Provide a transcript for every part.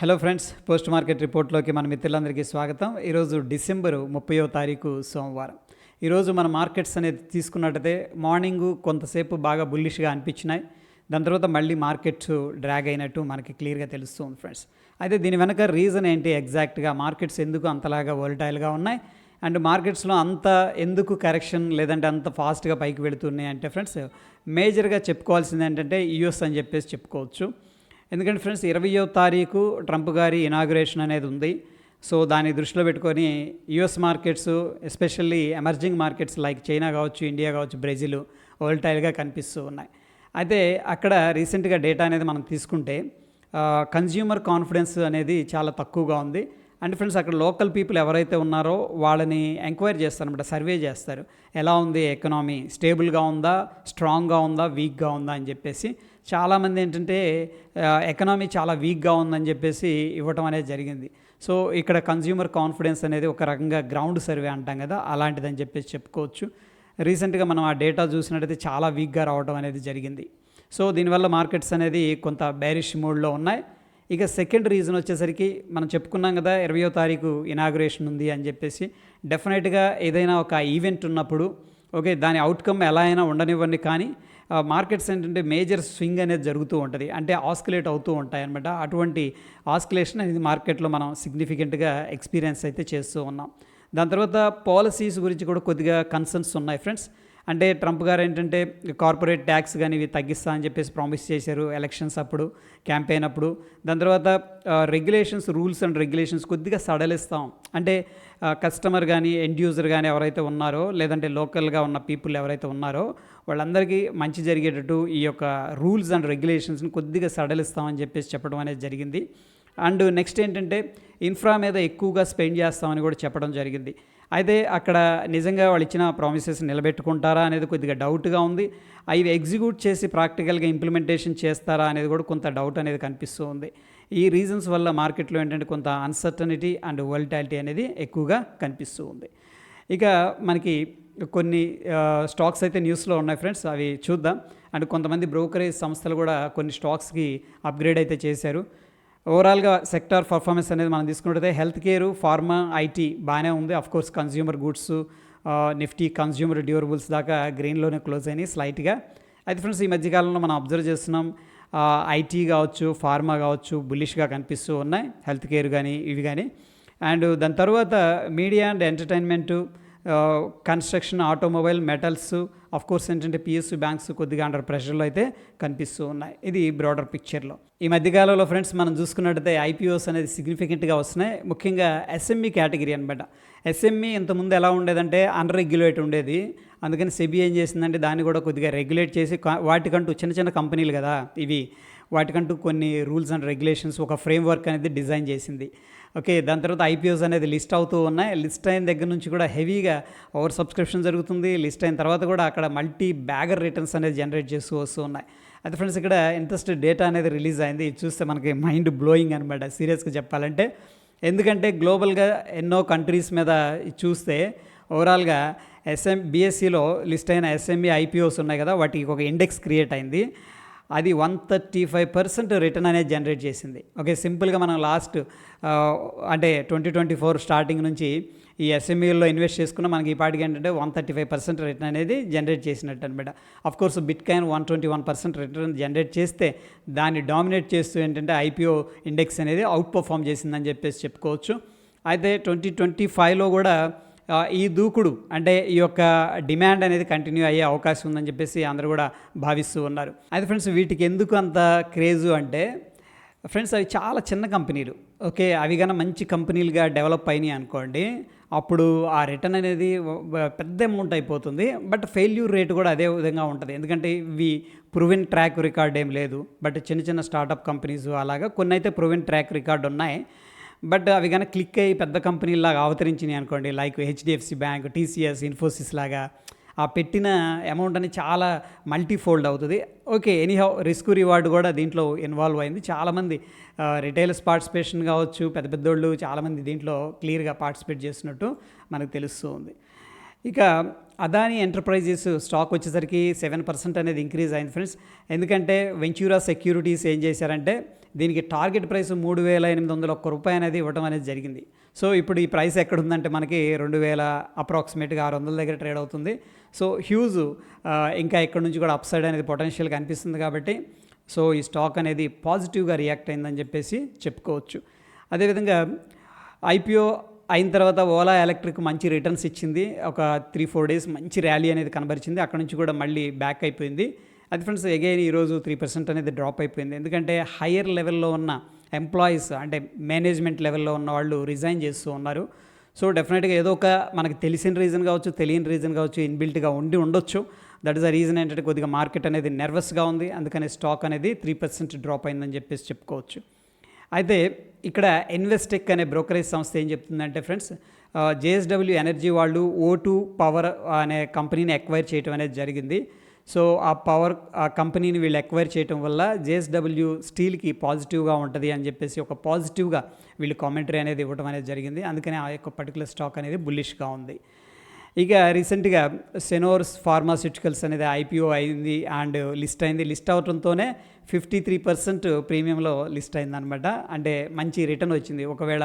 Hello friends post market రిపోర్ట్లోకి మన మిత్రులందరికీ స్వాగతం. ఈరోజు డిసెంబరు ముప్పయో తారీఖు సోమవారం. ఈరోజు మన మార్కెట్స్ అనేది తీసుకున్నట్టయితే మార్నింగ్ కొంతసేపు బాగా బుల్లిష్గా అనిపించినాయి. దాని తర్వాత మళ్ళీ మార్కెట్స్ డ్రాగ్ అయినట్టు మనకి క్లియర్గా తెలుస్తుంది ఫ్రెండ్స్ అయితే దీని వెనక రీజన్ ఏంటి ఎగ్జాక్ట్గా మార్కెట్స్ ఎందుకు అంతలాగా వోల్టైల్గా ఉన్నాయి? అండ్ మార్కెట్స్లో అంత ఎందుకు కరెక్షన్ లేదంటే అంత ఫాస్ట్గా పైకి వెళుతున్నాయి అంటే ఫ్రెండ్స్ మేజర్గా చెప్పుకోవాల్సింది ఏంటంటే యూఎస్ అని చెప్పేసి చెప్పుకోవచ్చు. ఎందుకంటే ఫ్రెండ్స్ ఇరవయో తారీఖు ట్రంప్ గారి ఇనాగ్రేషన్ అనేది ఉంది. సో దాన్ని దృష్టిలో పెట్టుకొని US markets especially emerging markets like China కావచ్చు ఇండియా కావచ్చు బ్రెజిల్ వోల్టైల్గా కనిపిస్తూ ఉన్నాయి. అయితే అక్కడ రీసెంట్గా డేటా అనేది మనం తీసుకుంటే కన్జ్యూమర్ కాన్ఫిడెన్స్ అనేది చాలా తక్కువగా ఉంది. అండ్ ఫ్రెండ్స్ అక్కడ లోకల్ పీపుల్ ఎవరైతే ఉన్నారో వాళ్ళని ఎంక్వైరీ చేస్తారనమాట సర్వే చేస్తారు. ఎలా ఉంది ఎకనామీ? స్టేబుల్గా ఉందా? స్ట్రాంగ్గా ఉందా? వీక్గా ఉందా? అని చెప్పేసి చాలామంది ఏంటంటే ఎకనామీ చాలా వీక్గా ఉందని చెప్పేసి ఇవ్వటం అనేది జరిగింది. సో ఇక్కడ కన్జ్యూమర్ కాన్ఫిడెన్స్ అనేది ఒక రకంగా గ్రౌండ్ సర్వే అంటాం కదా అలాంటిదని చెప్పేసి చెప్పుకోవచ్చు. రీసెంట్గా మనం ఆ డేటా చూసినట్టయితే చాలా వీక్గా రావడం అనేది జరిగింది. సో దీనివల్ల మార్కెట్స్ అనేది కొంత బ్యారిష్ మోడ్లో ఉన్నాయి. ఇక సెకండ్ రీజన్ వచ్చేసరికి మనం చెప్పుకున్నాం కదా ఇరవయో తారీఖు ఇనాగ్రేషన్ ఉంది అని చెప్పేసి. డెఫినెట్గా ఏదైనా ఒక ఈవెంట్ ఉన్నప్పుడు ఓకే దాని అవుట్కమ్ ఎలా అయినా ఉండనివ్వండి కానీ మార్కెట్స్ ఏంటంటే మేజర్ స్వింగ్ అనేది జరుగుతూ ఉంటుంది. అంటే ఆస్కులేట్ అవుతూ ఉంటాయి అనమాట అటువంటి ఆస్కులేషన్ అనేది మార్కెట్లో మనం సిగ్నిఫికెంట్గా ఎక్స్పీరియన్స్ అయితే చేస్తూ ఉన్నాం. దాని తర్వాత పాలసీస్ గురించి కూడా కొద్దిగా కన్సర్న్స్ ఉన్నాయి ఫ్రెండ్స్. అంటే ట్రంప్ గారు ఏంటంటే కార్పొరేట్ ట్యాక్స్ కానీ ఇవి తగ్గిస్తా అని చెప్పేసి ప్రామిస్ చేశారు ఎలక్షన్స్ అప్పుడు క్యాంపెయిన్ అప్పుడు. దాని తర్వాత రెగ్యులేషన్స్ రూల్స్ అండ్ రెగ్యులేషన్స్ కొద్దిగా సడలిస్తాం. అంటే కస్టమర్ కానీ ఎండ్ యూజర్ కానీ ఎవరైతే ఉన్నారో లేదంటే లోకల్గా ఉన్న పీపుల్ ఎవరైతే ఉన్నారో వాళ్ళందరికీ మంచి జరిగేటట్టు ఈ యొక్క రూల్స్ అండ్ రెగ్యులేషన్స్ని కొద్దిగా సడలిస్తామని చెప్పేసి చెప్పడం అనేది జరిగింది. అండ్ నెక్స్ట్ ఏంటంటే ఇన్ఫ్రా మీద ఎక్కువగా స్పెండ్ చేస్తామని కూడా చెప్పడం జరిగింది. అయితే అక్కడ నిజంగా వాళ్ళు ఇచ్చిన ప్రామిసెస్ నిలబెట్టుకుంటారా అనేది కొద్దిగా డౌట్గా ఉంది. అవి ఎగ్జిక్యూట్ చేసి ప్రాక్టికల్గా ఇంప్లిమెంటేషన్ చేస్తారా అనేది కూడా కొంత డౌట్ అనేది కనిపిస్తూ ఉంది. ఈ రీజన్స్ వల్ల మార్కెట్లో ఏంటంటే కొంత అన్సర్టనిటీ అండ్ వల్టాలిటీ అనేది ఎక్కువగా కనిపిస్తూ ఉంది. ఇక మనకి కొన్ని స్టాక్స్ అయితే న్యూస్లో ఉన్నాయి ఫ్రెండ్స్ అవి చూద్దాం. అండ్ కొంతమంది బ్రోకరేజ్ సంస్థలు కూడా కొన్ని స్టాక్స్కి అప్గ్రేడ్ అయితే చేశారు. ఓవరాల్గా సెక్టార్ పర్ఫార్మెన్స్ అనేది మనం తీసుకున్నట్టయితే హెల్త్ కేరు ఫార్మా ఐటీ బాగానే ఉంది. Course consumer goods Nifty consumer durables దాకా గ్రీన్లోనే క్లోజ్ అయినాయి స్లైట్గా అయితే ఫ్రెండ్స్ ఈ మధ్యకాలంలో మనం అబ్జర్వ్ చేస్తున్నాం ఐటీ కావచ్చు ఫార్మా కావచ్చు బులిష్గా కనిపిస్తూ ఉన్నాయి. హెల్త్ కేర్ కానీ ఇవి కానీ అండ్ దాని తర్వాత media and entertainment construction automobile metals of course ఏంటంటే పిఎస్యు బ్యాంక్స్ కొద్దిగా అండర్ ప్రెషర్లో అయితే కనిపిస్తూ ఉన్నాయి. ఇది బ్రాడర్ పిక్చర్లో ఈ మధ్యకాలంలో ఫ్రెండ్స్ మనం చూసుకున్నట్టయితే ఐపీఓస్ అనేది సిగ్నిఫికెంట్గా వస్తున్నాయి. ముఖ్యంగా ఎస్ఎంఈ కేటగిరీ అనమాట ఎస్ఎంఈ ఇంతకుముందు ఎలా ఉండేదంటే అన్రెగ్యులేట్ ఉండేది. అందుకని సెబీ ఏం చేసిందంటే దాన్ని కూడా కొద్దిగా రెగ్యులేట్ చేసి వాటికంటూ చిన్న చిన్న కంపెనీలు కదా ఇవి. వాటికంటూ కొన్ని రూల్స్ అండ్ రెగ్యులేషన్స్ ఒక ఫ్రేమ్వర్క్ అనేది డిజైన్ చేసింది. ఓకే దాని తర్వాత ఐపీఓస్ అనేది లిస్ట్ అవుతూ ఉన్నాయి. లిస్ట్ అయిన దగ్గర నుంచి కూడా హెవీగా ఓవర్ సబ్స్క్రిప్షన్ జరుగుతుంది. లిస్ట్ అయిన తర్వాత కూడా అక్కడ మల్టీ బ్యాగర్ రిటర్న్స్ అనేది జనరేట్ చేస్తూ వస్తూ ఉన్నాయి. అయితే ఫ్రెండ్స్ ఇక్కడ ఇంట్రెస్ట్ డేటా అనేది రిలీజ్ అయింది. ఇది చూస్తే మనకి మైండ్ బ్లోయింగ్ అనమాట సీరియస్గా చెప్పాలంటే. ఎందుకంటే గ్లోబల్గా ఎన్నో కంట్రీస్ మీద చూస్తే ఓవరాల్గా ఎస్ఎం బీఎస్సీలో లిస్ట్ అయిన ఎస్ఎంఈ ఐపీఓస్ ఉన్నాయి కదా వాటికి ఒక ఇండెక్స్ క్రియేట్ అయింది. అది one thirty five percent return అనేది జనరేట్ చేసింది. ఓకే సింపుల్గా మనం లాస్ట్ అంటే ట్వంటీ ట్వంటీ ఫోర్ స్టార్టింగ్ నుంచి ఈ ఎస్ఎంఈలో ఇన్వెస్ట్ చేసుకున్న మనకి ఈ పాటికి ఏంటంటే one thirty five percent return అనేది జనరేట్ చేసినట్టు అనమాట of course bitcoin one twenty one percent return generate చేస్తే దాన్ని డామినేట్ చేస్తూ ఏంటంటే ఐపీఓ ఇండెక్స్ అనేది అవుట్ పర్ఫామ్ చేసిందని చెప్పేసి చెప్పుకోవచ్చు. అయితే ట్వంటీ ట్వంటీ ఫైవ్లో కూడా ఈ దూకుడు అంటే ఈ యొక్క డిమాండ్ అనేది కంటిన్యూ అయ్యే అవకాశం ఉందని చెప్పేసి అందరూ కూడా భావిస్తూ ఉన్నారు. అయితే ఫ్రెండ్స్ వీటికి ఎందుకు అంత క్రేజు అంటే ఫ్రెండ్స్ అవి చాలా చిన్న కంపెనీలు. ఓకే అవి కన్నా మంచి కంపెనీలుగా డెవలప్ అయినాయి అనుకోండి అప్పుడు ఆ రిటర్న్ అనేది పెద్ద అమౌంట్ అయిపోతుంది బట్ ఫెయిల్యూర్ రేట్ కూడా అదే విధంగా ఉంటుంది. ఎందుకంటే ఇవి ప్రూవెన్ ట్రాక్ రికార్డ్ ఏం లేదు బట్ చిన్న చిన్న స్టార్టప్ కంపెనీస్ అలాగా కొన్ని అయితే ప్రూవెన్ ట్రాక్ రికార్డ్ ఉన్నాయి. బట్ అవి కానీ క్లిక్ అయ్యి పెద్ద కంపెనీలాగా అవతరించినాయి అనుకోండి like HDFC bank TCS Infosys లాగా ఆ పెట్టిన అమౌంట్ అని చాలా మల్టీ ఫోల్డ్ అవుతుంది. ఓకే ఎనీహౌ రిస్క్ రివార్డ్ కూడా దీంట్లో ఇన్వాల్వ్ అయింది. చాలామంది రిటైల్స్ పార్టిసిపేషన్ కావచ్చు పెద్ద పెద్దోళ్ళు చాలామంది దీంట్లో క్లియర్గా పార్టిసిపేట్ చేస్తున్నట్టు మనకు తెలుస్తూ ఉంది. ఇక అదాని ఎంటర్ప్రైజెస్ స్టాక్ వచ్చేసరికి సెవెన్ పర్సెంట్ అనేది ఇంక్రీజ్ అయింది ఫ్రెండ్స్ ఎందుకంటే వెంచూరా సెక్యూరిటీస్ ఏం చేశారంటే దీనికి టార్గెట్ ప్రైస్ మూడు వేల ఎనిమిది వందల ఒక్క రూపాయి అనేది ఇవ్వడం అనేది జరిగింది. సో ఇప్పుడు ఈ ప్రైస్ ఎక్కడ ఉందంటే మనకి రెండు వేల అప్రాక్సిమేట్గా ఆరు వందల దగ్గర ట్రేడ్ అవుతుంది. సో హ్యూజ్ ఇంకా ఇక్కడ నుంచి కూడా అప్ సైడ్ అనేది పొటెన్షియల్ కనిపిస్తుంది కాబట్టి సో ఈ స్టాక్ అనేది పాజిటివ్గా రియాక్ట్ అయిందని చెప్పేసి చెప్పుకోవచ్చు. అదేవిధంగా ఐపీఓ అయిన తర్వాత ఓలా ఎలక్ట్రిక్ మంచి రిటర్న్స్ ఇచ్చింది. ఒక త్రీ ఫోర్ డేస్ మంచి ర్యాలీ అనేది కనబరిచింది. అక్కడ నుంచి కూడా మళ్ళీ బ్యాక్ అయిపోయింది. అది ఫ్రెండ్స్ అగైన్ ఈరోజు త్రీ పర్సెంట్ అనేది డ్రాప్ అయిపోయింది. ఎందుకంటే హయ్యర్ లెవెల్లో ఉన్న ఎంప్లాయీస్ అంటే మేనేజ్మెంట్ లెవెల్లో ఉన్న వాళ్ళు రిజైన్ చేస్తూ ఉన్నారు. సో డెఫినెట్గా ఏదో ఒక మనకు తెలిసిన రీజన్ కావచ్చు తెలియని రీజన్ కావచ్చు ఇన్బిల్ట్గా ఉండి ఉండొచ్చు. దట్ ఇస్ అ రీజన్ ఏంటంటే కొద్దిగా మార్కెట్ అనేది నెర్వస్గా ఉంది. అందుకని స్టాక్ అనేది త్రీ పర్సెంట్ డ్రాప్ అయిందని చెప్పేసి చెప్పుకోవచ్చు. అయితే ఇక్కడ ఇన్వెస్టెక్ అనే బ్రోకరేజ్ సంస్థ ఏం చెప్తుందంటే ఫ్రెండ్స్ జేఎస్డబ్ల్యూ ఎనర్జీ వాళ్ళు ఓటు పవర్ అనే కంపెనీని ఎక్వైర్ చేయడం అనేది జరిగింది. సో ఆ పవర్ ఆ కంపెనీని వీళ్ళు ఎక్వైర్ చేయడం వల్ల జేఎస్డబ్ల్యూ స్టీల్కి పాజిటివ్గా ఉంటుంది అని చెప్పేసి ఒక పాజిటివ్గా వీళ్ళు కామెంటరీ అనేది ఇవ్వడం అనేది జరిగింది. అందుకనే ఆ యొక్క పర్టికులర్ స్టాక్ అనేది బుల్లిష్గా ఉంది. ఇక రీసెంట్గా సెనోర్స్ ఫార్మాస్యూటికల్స్ అనేది ఐపీఓ అయింది అండ్ లిస్ట్ అయింది. లిస్ట్ అవడంతోనే ఫిఫ్టీ త్రీ పర్సెంట్ ప్రీమియంలో లిస్ట్ అయిందనమాట అంటే మంచి రిటర్న్ వచ్చింది. ఒకవేళ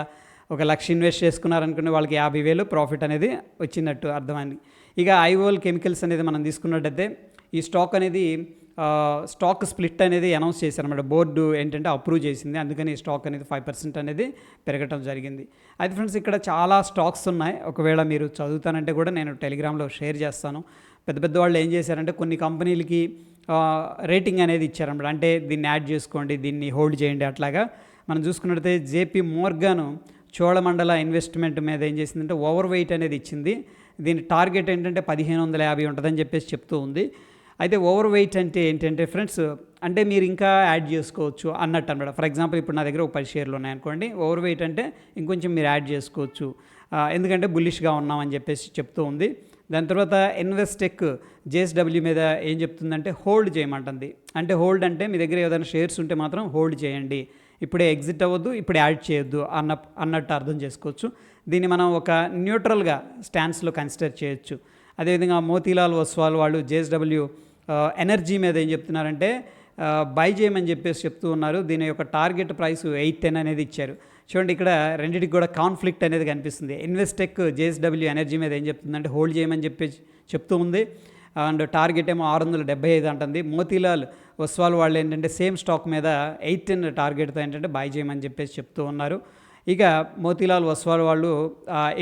ఒక లక్ష ఇన్వెస్ట్ చేసుకున్నారనుకునే వాళ్ళకి యాభై వేలు ప్రాఫిట్ అనేది వచ్చినట్టు అర్థమైంది. ఇక ఐఓల్ కెమికల్స్ అనేది మనం తీసుకున్నట్టయితే ఈ స్టాక్ అనేది స్టాక్ స్ప్లిట్ అనేది అనౌన్స్ చేశారు అనమాట బోర్డు ఏంటంటే అప్రూవ్ చేసింది. అందుకని ఈ స్టాక్ అనేది ఫైవ్ పర్సెంట్ అనేది పెరగటం జరిగింది. అయితే ఫ్రెండ్స్ ఇక్కడ చాలా స్టాక్స్ ఉన్నాయి. ఒకవేళ మీరు చదువుతానంటే కూడా నేను టెలిగ్రామ్లో షేర్ చేస్తాను. పెద్ద పెద్ద వాళ్ళు ఏం చేశారంటే కొన్ని కంపెనీలకి రేటింగ్ అనేది ఇచ్చారన్నమాట. అంటే దీన్ని యాడ్ చేసుకోండి దీన్ని హోల్డ్ చేయండి అట్లాగా. మనం చూసుకున్నట్టయితే జేపీ మోర్గాను చోళమండల ఇన్వెస్ట్మెంట్ మీద ఏం చేసిందంటే ఓవర్ వెయిట్ అనేది ఇచ్చింది. దీని టార్గెట్ ఏంటంటే పదిహేను వందల యాభై ఉంటుందని చెప్పేసి చెప్తూ ఉంది. అయితే ఓవర్ వెయిట్ అంటే ఏంటంటే ఫ్రెండ్స్ అంటే మీరు ఇంకా యాడ్ చేసుకోవచ్చు అన్నట్టు అనమాట. ఫర్ ఎగ్జాంపుల్ ఇప్పుడు నా దగ్గర ఒక పది షేర్లు ఉన్నాయనుకోండి ఓవర్ వెయిట్ అంటే ఇంకొంచెం మీరు యాడ్ చేసుకోవచ్చు. ఎందుకంటే బుల్లిష్గా ఉన్నామని చెప్పేసి చెప్తూ ఉంది. దాని తర్వాత ఇన్వెస్టెక్ జేఎస్డబ్ల్యూ మీద ఏం చెప్తుందంటే హోల్డ్ చేయమంటుంది. అంటే హోల్డ్ అంటే మీ దగ్గర ఏదైనా షేర్స్ ఉంటే మాత్రం హోల్డ్ చేయండి. ఇప్పుడే ఎగ్జిట్ అవ్వద్దు ఇప్పుడు యాడ్ చేయొద్దు అన్న అన్నట్టు అర్థం చేసుకోవచ్చు. దీన్ని మనం ఒక న్యూట్రల్గా స్టాన్స్లో కన్సిడర్ చేయొచ్చు. అదేవిధంగా మోతీలాల్ ఒస్వాల్ వాళ్ళు జేఎస్డబ్ల్యూ ఎనర్జీ మీద ఏం చెప్తున్నారంటే బై చేయమని చెప్పేసి చెప్తూ ఉన్నారు. దీని యొక్క టార్గెట్ ప్రైస్ ఎయిట్ టెన్ అనేది ఇచ్చారు. చూడండి ఇక్కడ రెండింటికి కూడా కాన్ఫ్లిక్ట్ అనేది కనిపిస్తుంది. ఇన్వెస్టెక్ జేఎస్డబ్ల్యూ ఎనర్జీ మీద ఏం చెప్తుందంటే హోల్డ్ చేయమని చెప్పి చెప్తూ ఉంది. అండ్ టార్గెట్ ఏమో ఆరు వందల డెబ్బై ఐదు అంటుంది. మోతీలాల్ వస్వాల్ వాళ్ళు ఏంటంటే సేమ్ స్టాక్ మీద ఎయిట్ టెన్ టార్గెట్తో ఏంటంటే బై చేయమని చెప్పేసి చెప్తూ ఉన్నారు. ఇక మోతీలాల్ వస్వాల్ వాళ్ళు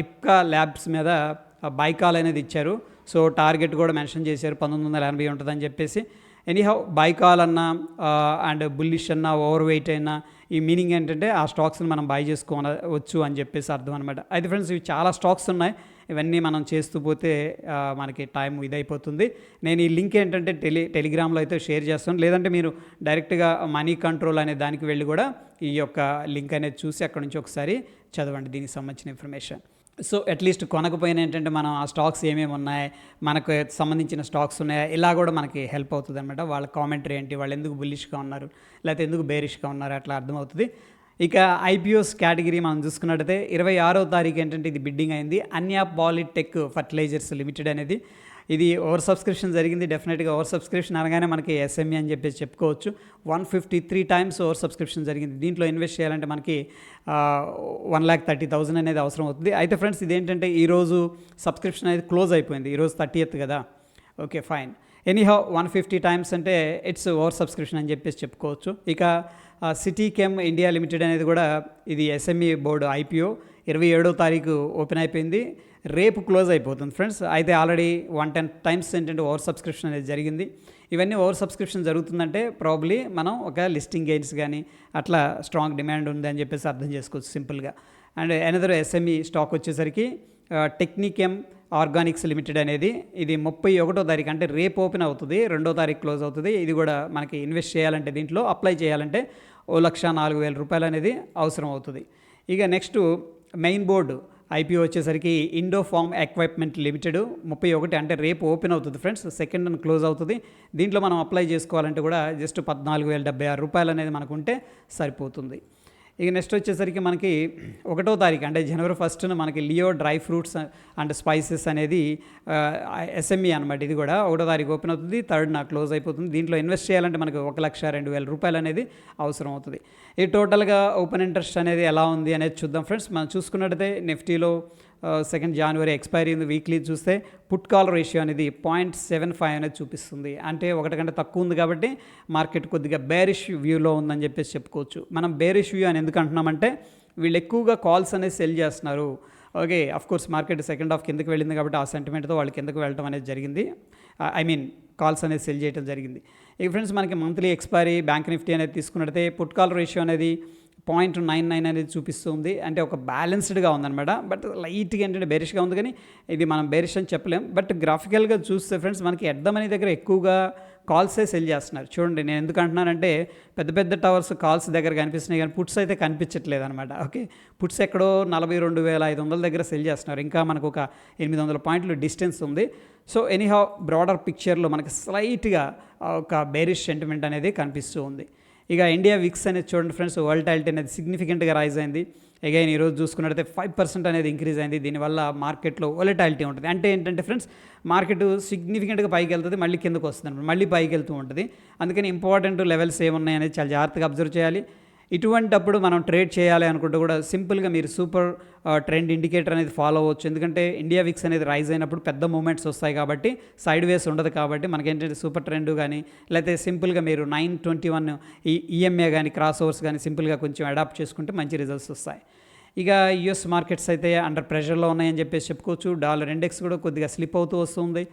ఇప్కా ల్యాబ్స్ మీద బైకాల్ అనేది ఇచ్చారు. సో టార్గెట్ కూడా మెన్షన్ చేశారు. పంతొమ్మిది వందల ఎనభై ఉంటుందని చెప్పేసి. ఎనీహౌ బైకాల్ అన్నా అండ్ బుల్లిష్ అన్నా ఓవర్ వెయిట్ అయినా ఈ మీనింగ్ ఏంటంటే ఆ స్టాక్స్ని మనం బై చేసుకోవచ్చు అని చెప్పేసి అర్థం అనమాట అయితే ఫ్రెండ్స్ ఇవి చాలా స్టాక్స్ ఉన్నాయి. ఇవన్నీ మనం చేస్తూ పోతే మనకి టైం ఇదైపోతుంది. నేను ఈ లింక్ ఏంటంటే టెలి టెలిగ్రామ్లో అయితే షేర్ చేస్తాను. లేదంటే మీరు డైరెక్ట్గా మనీ కంట్రోల్ అనే దానికి వెళ్ళి కూడా ఈ యొక్క లింక్ అనేది చూసి అక్కడ నుంచి ఒకసారి చదవండి. దీనికి సంబంధించిన ఇన్ఫర్మేషన్ సో అట్లీస్ట్ కొనకపోయినా ఏంటంటే మనం ఆ స్టాక్స్ ఏమేమి ఉన్నాయి మనకు సంబంధించిన స్టాక్స్ ఉన్నాయా ఇలా కూడా మనకి హెల్ప్ అవుతుంది అనమాట వాళ్ళ కామెంటరీ ఏంటి వాళ్ళు ఎందుకు బుల్లిష్గా ఉన్నారు లేకపోతే ఎందుకు బేరిష్గా ఉన్నారు అట్లా అర్థమవుతుంది. ఇక ఐపీఓస్ కేటగిరీ మనం చూసుకున్నట్టయితే ఇరవై ఆరో తారీఖు ఏంటంటే ఇది బిడ్డింగ్ అయింది. అన్యా పాలిటెక్ ఫర్టిలైజర్స్ లిమిటెడ్ అనేది ఇది ఓవర్ సబ్స్క్రిప్షన్ జరిగింది డెఫినెట్గా ఓవర్ సబ్స్క్రిప్షన్ అనగానే మనకి ఎస్ఎంఈ అని చెప్పేసి చెప్పుకోవచ్చు. One fifty three times over subscription జరిగింది. దీంట్లో ఇన్వెస్ట్ చేయాలంటే మనకి వన్ ల్యాక్ థర్టీ థౌసండ్ అనేది అవసరం అవుతుంది. అయితే ఫ్రెండ్స్ ఇదేంటంటే ఈరోజు సబ్స్క్రిప్షన్ అనేది క్లోజ్ అయిపోయింది. ఈరోజు థర్టీ కదా. Okay fine anyhow one fifty times అంటే ఇట్స్ ఓవర్ సబ్స్క్రిప్షన్ అని చెప్పేసి చెప్పుకోవచ్చు. ఇక సిటీ కెమ్ ఇండియా లిమిటెడ్ అనేది కూడా ఇది ఎస్ఎంఈ బోర్డు ఐపీఓ ఇరవై ఏడో తారీఖు ఓపెన్ అయిపోయింది. రేపు క్లోజ్ అయిపోతుంది. ఫ్రెండ్స్ అయితే ఆల్రెడీ వన్ టెన్ టైమ్స్ ఏంటంటే ఓవర్ సబ్స్క్రిప్షన్ అనేది జరిగింది. ఇవన్నీ ఓవర్ సబ్స్క్రిప్షన్ జరుగుతుందంటే ప్రాబ్లీ మనం ఒక లిస్టింగ్ గెయిన్స్ కానీ అట్లా స్ట్రాంగ్ డిమాండ్ ఉంది అని చెప్పేసి అర్థం చేసుకోవచ్చు సింపుల్గా. అండ్ ఎనదర్ ఎస్ఎంఈ స్టాక్ వచ్చేసరికి టెక్నికెమ్ ఆర్గానిక్స్ లిమిటెడ్ అనేది ఇది ముప్పై ఒకటో తారీఖు అంటే రేపు ఓపెన్ అవుతుంది రెండో తారీఖు క్లోజ్ అవుతుంది. ఇది కూడా మనకి ఇన్వెస్ట్ చేయాలంటే దీంట్లో అప్లై చేయాలంటే ఓ లక్ష నాలుగు వేల రూపాయలు అనేది అవసరం అవుతుంది. ఇక నెక్స్ట్ మెయిన్ బోర్డు ఐపీఓ వచ్చేసరికి ఇండో ఫార్మ్ ఎక్విప్మెంట్ లిమిటెడ్ ముప్పై ఒకటి అంటే రేపు ఓపెన్ అవుతుంది ఫ్రెండ్స్ సెకండ్ అని క్లోజ్ అవుతుంది. దీంట్లో మనం అప్లై చేసుకోవాలంటే కూడా జస్ట్ పద్నాలుగు వేల డెబ్బై ఆరు రూపాయలు అనేది మనకు ఉంటే సరిపోతుంది. ఇక నెక్స్ట్ వచ్చేసరికి మనకి ఒకటో తారీఖు అంటే జనవరి ఫస్ట్న మనకి Leo dry fruits and spices అనేది ఎస్ఎంఈ అనమాట ఇది కూడా. ఒకటో తారీఖు ఓపెన్ అవుతుంది థర్డ్ నాకు క్లోజ్ అయిపోతుంది. దీంట్లో ఇన్వెస్ట్ చేయాలంటే మనకి ఒక లక్ష రెండు వేల రూపాయలు అనేది అవసరం అవుతుంది. ఈ టోటల్గా ఓపెన్ ఇంట్రెస్ట్ అనేది ఎలా ఉంది అనేది చూద్దాం ఫ్రెండ్స్ మనం చూసుకున్నట్టయితే నిఫ్టీలో సెకండ్ జనవరి ఎక్స్పైరీ ఉంది వీక్లీ చూస్తే పుట్ కాల్ రేషియో అనేది పాయింట్ సెవెన్ ఫైవ్ అనేది చూపిస్తుంది. అంటే ఒకటి కంటే తక్కువ ఉంది కాబట్టి మార్కెట్ కొద్దిగా బేరిష్ వ్యూలో ఉందని చెప్పేసి చెప్పుకోవచ్చు. మనం బేరిష్ వ్యూ అని ఎందుకు అంటున్నామంటే వీళ్ళు ఎక్కువగా కాల్స్ అనేది సెల్ చేస్తున్నారు. Okay of course market second half కిందకి వెళ్ళింది కాబట్టి ఆ సెంటిమెంట్తో వాళ్ళు కిందకి వెళ్ళడం అనేది జరిగింది. ఐ మీన్ కాల్స్ అనేది సెల్ చేయడం జరిగింది. ఇక ఫ్రెండ్స్ మనకి మంత్లీ ఎక్స్పైరీ బ్యాంక్ నిఫ్టీ అనేది తీసుకున్నట్టయితే పుట్ కాల్ రేషియో అనేది పాయింట్ నైన్ నైన్ అనేది చూపిస్తుంది. అంటే ఒక బ్యాలెన్స్డ్గా ఉందన్నమాట. బట్ లైట్గా ఏంటంటే బెరిష్గా ఉంది కానీ ఇది మనం బెరిష్ అని చెప్పలేం. బట్ గ్రాఫికల్గా చూస్తే ఫ్రెండ్స్ మనకి ఎడ్దమనీ దగ్గర ఎక్కువగా కాల్సే సెల్ చేస్తున్నారు. చూడండి నేను ఎందుకు అంటున్నానంటే పెద్ద పెద్ద టవర్స్ కాల్స్ దగ్గర కనిపిస్తున్నాయి కానీ పుట్స్ అయితే కనిపించట్లేదు అనమాట ఓకే? పుట్స్ ఎక్కడో నలభై రెండు వేల ఐదు వందల దగ్గర సెల్ చేస్తున్నారు. ఇంకా మనకు ఒక ఎనిమిది వందల పాయింట్లు డిస్టెన్స్ ఉంది. సో ఎనీహౌ బ్రాడర్ పిక్చర్లో మనకి స్లైట్గా ఒక బేరిష్ సెంటిమెంట్ అనేది కనిపిస్తూ ఉంది. ఇక ఇండియా విక్స్ అనేది చూడండి ఫ్రెండ్స్ వోల్టాలిటీ అనేది సిగ్నిఫికెంట్గా రైజ్ అయింది. అగైన్ ఈరోజు చూసుకున్నట్టయితే ఫైవ్ పర్సెంట్ అనేది ఇంక్రీజ్ అయింది. దీనివల్ల మార్కెట్లో వోలటాలిటీ ఉంటుంది. అంటే ఏంటంటే ఫ్రెండ్స్ మార్కెట్ సిగ్నిఫికెంట్గా పైకి వెళ్తుంది మళ్ళీ కిందకు వస్తుంది మళ్ళీ పైకి వెళ్తూ ఉంటుంది. అందుకని ఇంపార్టెంట్ లెవెల్స్ ఏమున్నాయి అనేది చాలా జాగ్రత్తగా అబ్జర్వ్ చేయాలి. ఇటువంటప్పుడు మనం ట్రేడ్ చేయాలి అనుకుంటే కూడా సింపుల్గా మీరు సూపర్ ట్రెండ్ ఇండికేటర్ అనేది ఫాలో అవ్వచ్చు. ఎందుకంటే ఇండియా విక్స్ అనేది రైజ్ అయినప్పుడు పెద్ద మూమెంట్స్ వస్తాయి కాబట్టి సైడ్ వేస్ ఉండదు కాబట్టి మనకి ఏంటంటే సూపర్ ట్రెండ్ కానీ లేకపోతే సింపుల్గా మీరు నైన్ ట్వంటీ వన్ ఈ ఈఎంఏ కానీ క్రాస్ ఓవర్స్ కానీ సింపుల్గా కొంచెం అడాప్ట్ చేసుకుంటే మంచి రిజల్ట్స్ వస్తాయి. ఇక యుఎస్ మార్కెట్స్ అయితే అండర్ ప్రెషర్లో ఉన్నాయని చెప్పేసి చెప్పుకోవచ్చు. డాలర్ ఇండెక్స్ కూడా కొద్దిగా స్లిప్ అవుతూ వస్తుంది.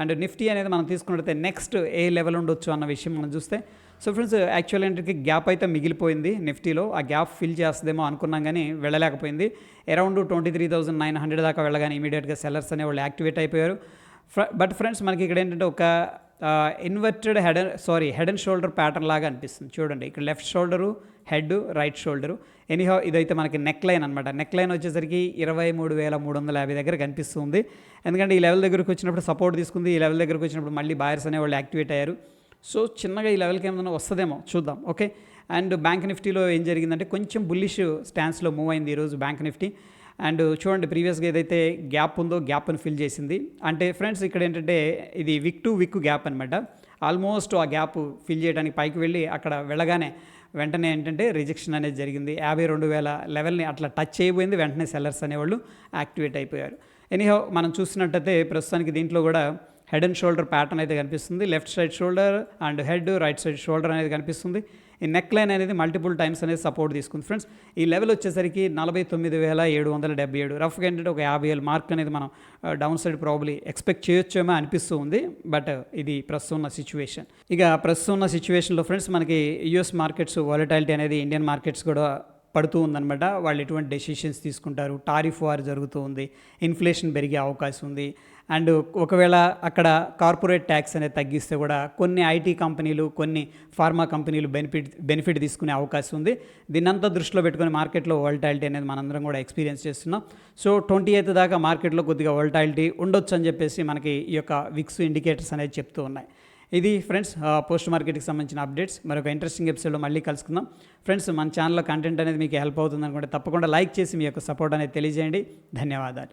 అండ్ నిఫ్టీ అనేది మనం తీసుకున్నట్లయితే నెక్స్ట్ ఏ లెవెల్ ఉండొచ్చు అన్న విషయం మనం చూస్తే సో ఫ్రెండ్స్ యాక్చువల్ ఏంటంటే గ్యాప్ అయితే మిగిలిపోయింది. నిఫ్టీలో ఆ గ్యాప్ ఫిల్ చేస్తుందేమో అనుకున్నాం కానీ వెళ్ళలేకపోయింది. Around twenty three thousand nine hundred దాకా వెళ్ళగానే ఇమీడియట్గా సెల్లర్స్ అనే వాళ్ళు యాక్టివేట్ అయిపోయారు. బట్ ఫ్రెండ్స్ మనకి ఇక్కడ ఏంటంటే ఒక inverted head sorry head and shoulder pattern లాగా అనిపిస్తుంది. చూడండి ఇక్కడ left shoulder head right shoulder anyhow ఇదైతే మనకి నెక్ లైన్ అనమాట నెక్ లైన్ వచ్చేసరికి ఇరవై మూడు వేల మూడు వందల యాభై దగ్గర కనిపిస్తుంది. ఎందుకంటే ఈ లెవెల్ దగ్గరకు వచ్చినప్పుడు సపోర్ట్ తీసుకుంది ఈ లెవెల్ దగ్గరకు వచ్చినప్పుడు మళ్ళీ బాయర్స్ అనేవాళ్ళు యాక్టివేట్ అయ్యారు. సో చిన్నగా ఈ లెవెల్కి ఏమైనా వస్తుందేమో చూద్దాం ఓకే? అండ్ బ్యాంక్ నిఫ్టీలో ఏం జరిగిందంటే కొంచెం బుల్లిష్ స్టాన్స్లో మూవ్ అయింది ఈరోజు బ్యాంక్ నిఫ్టీ. అండ్ చూడండి ప్రీవియస్గా ఏదైతే గ్యాప్ ఉందో గ్యాప్ను ఫిల్ చేసింది. అంటే ఫ్రెండ్స్ ఇక్కడ ఏంటంటే ఇది విక్ టు విక్ గ్యాప్ అనమాట ఆల్మోస్ట్ ఆ గ్యాప్ ఫిల్ చేయడానికి పైకి వెళ్ళి అక్కడ వెళ్ళగానే వెంటనే ఏంటంటే రిజెక్షన్ అనేది జరిగింది. యాభై రెండు వేల లెవెల్ని అట్లా టచ్ అయిపోయింది వెంటనే సెల్లర్స్ అనేవాళ్ళు యాక్టివేట్ అయిపోయారు. ఎనీహౌ మనం చూసినట్టయితే ప్రస్తుతానికి దీంట్లో కూడా హెడ్ అండ్ షోల్డర్ ప్యాటర్న్ అయితే కనిపిస్తుంది. Left side shoulder and head right side shoulder అనేది కనిపిస్తుంది. ఈ నెక్ లైన్ అనేది మల్టిపుల్ టైమ్స్ అనేది సపోర్ట్ తీసుకుంది ఫ్రెండ్స్ ఈ లెవెల్ వచ్చేసరికి నలభై తొమ్మిది వేల ఏడు వందల డెబ్బై ఏడు. రఫ్గా ఏంటంటే ఒక యాభై వేల మార్క్ అనేది మనం డౌన్ సైడ్ ప్రాబ్లీ ఎక్స్పెక్ట్ చేయొచ్చేమో అనిపిస్తూ ఉంది బట్ uh, ఇది ప్రస్తుతం ఉన్న సిచ్యువేషన్ ఇక ప్రస్తుతం ఉన్న సిచ్యువేషన్లో ఫ్రెండ్స్ మనకి యుఎస్ మార్కెట్స్ వాలటాలిటీ అనేది ఇండియన్ మార్కెట్స్ కూడా పడుతూ ఉందన్నమాట. వాళ్ళు ఎటువంటి డెసిషన్స్ తీసుకుంటారు? టారిఫ్ వార్ జరుగుతూ ఉంది. ఇన్ఫ్లేషన్ పెరిగే అవకాశం ఉంది. అండ్ ఒకవేళ అక్కడ కార్పొరేట్ ట్యాక్స్ అనేది తగ్గిస్తే కూడా కొన్ని ఐటీ కంపెనీలు కొన్ని ఫార్మా కంపెనీలు బెనిఫిట్ బెనిఫిట్ తీసుకునే అవకాశం ఉంది. దీన్నంతా దృష్టిలో పెట్టుకొని మార్కెట్లో వోల్టాలిటీ అనేది మనందరం కూడా ఎక్స్పీరియన్స్ చేస్తున్నాం. సో ట్వంటీ ఎయిత్ దాకా మార్కెట్లో కొద్దిగా వోల్టాలిటీ ఉండొచ్చు అని చెప్పేసి మనకి ఈ యొక్క విక్స్ ఇండికేటర్స్ అనేది చెప్తూ ఉన్నాయి. ఇది ఫ్రెండ్స్ పోస్ట్ మార్కెట్కి సంబంధించిన అప్డేట్స్. మరొక ఇంట్రెస్టింగ్ ఎపిసోడ్లో మళ్ళీ కలుసుకుందాం. ఫ్రెండ్స్ మన ఛానల్లో కంటెంట్ అనేది మీకు హెల్ప్ అవుతుంది అనుకుంటే తప్పకుండా లైక్ చేసి మీ యొక్క సపోర్ట్ అనేది తెలియజేయండి. ధన్యవాదాలు.